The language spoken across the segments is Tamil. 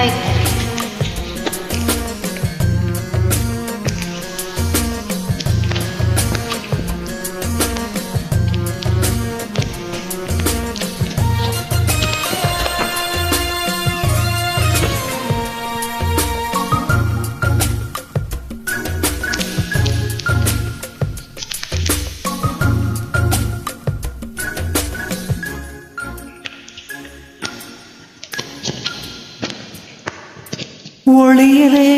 哎。ஒளியிலே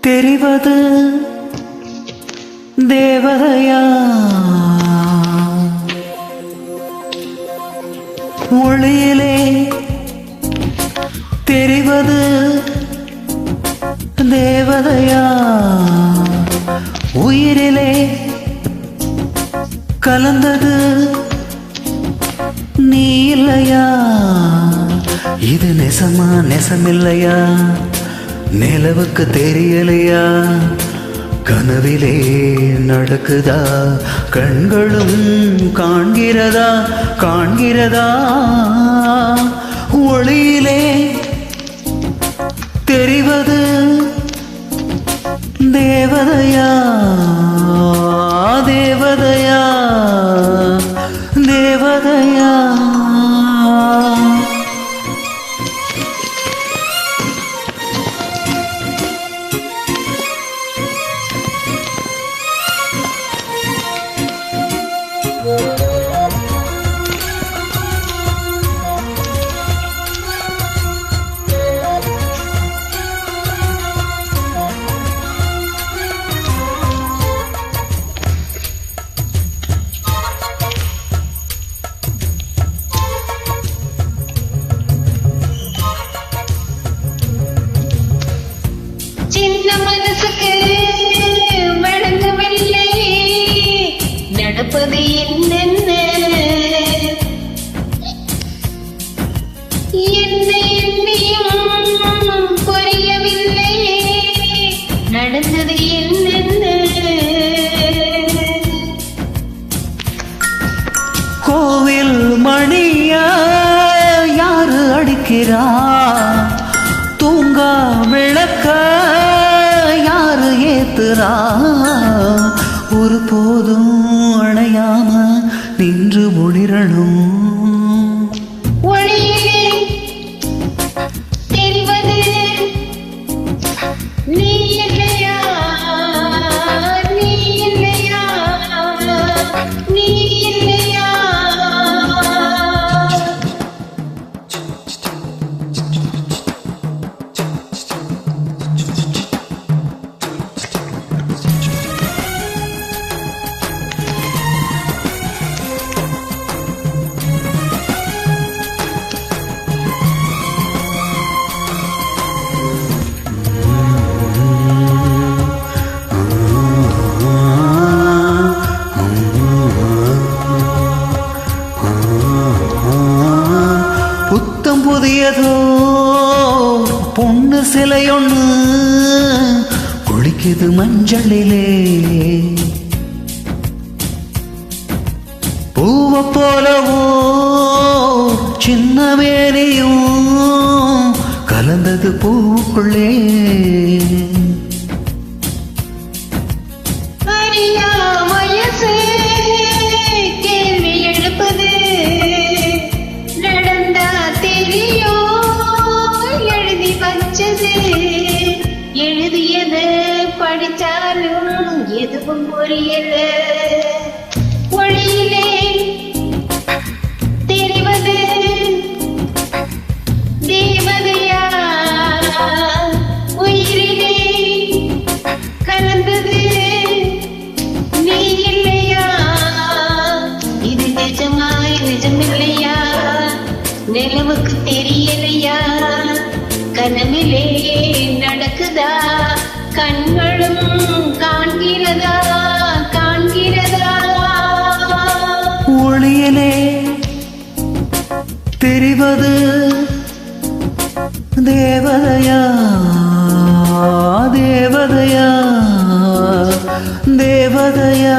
தெரிவது தேவதையா? ஒளியிலே தெரிவது தேவதையா? உயிரிலே கலந்தது நீ இல்லையா? இது நெசமா நெசமில்லையா? நிலவுக்கு தெரியலையா? கனவிலே நடக்குதா? கண்களும் காண்கிறதா? காண்கிறதா? ஒளியிலே தெரிவது தேவதையா? தேவதையா? தேவதையா? அடிக்கிறா தூங்கா விளக்க யாரு ஏத்துறா? புதியதோ பொண்ணு சிலையொன்னு குளிக்குது மஞ்சளிலே. பூவ போலவோ சின்ன வேலையும் கலந்தது பூவுக்குள்ளே. படித்தாலும் எதுவும் புரியல. ஒளியிலே தெரிவது தேவதையா உயிரிலே கலந்தது நீ இல்லையா இது நிஜமாய் நிஜமில்லையா? நிலவுக்கு தெரிவது தேவதையா? தேவதையா? தேவதையா?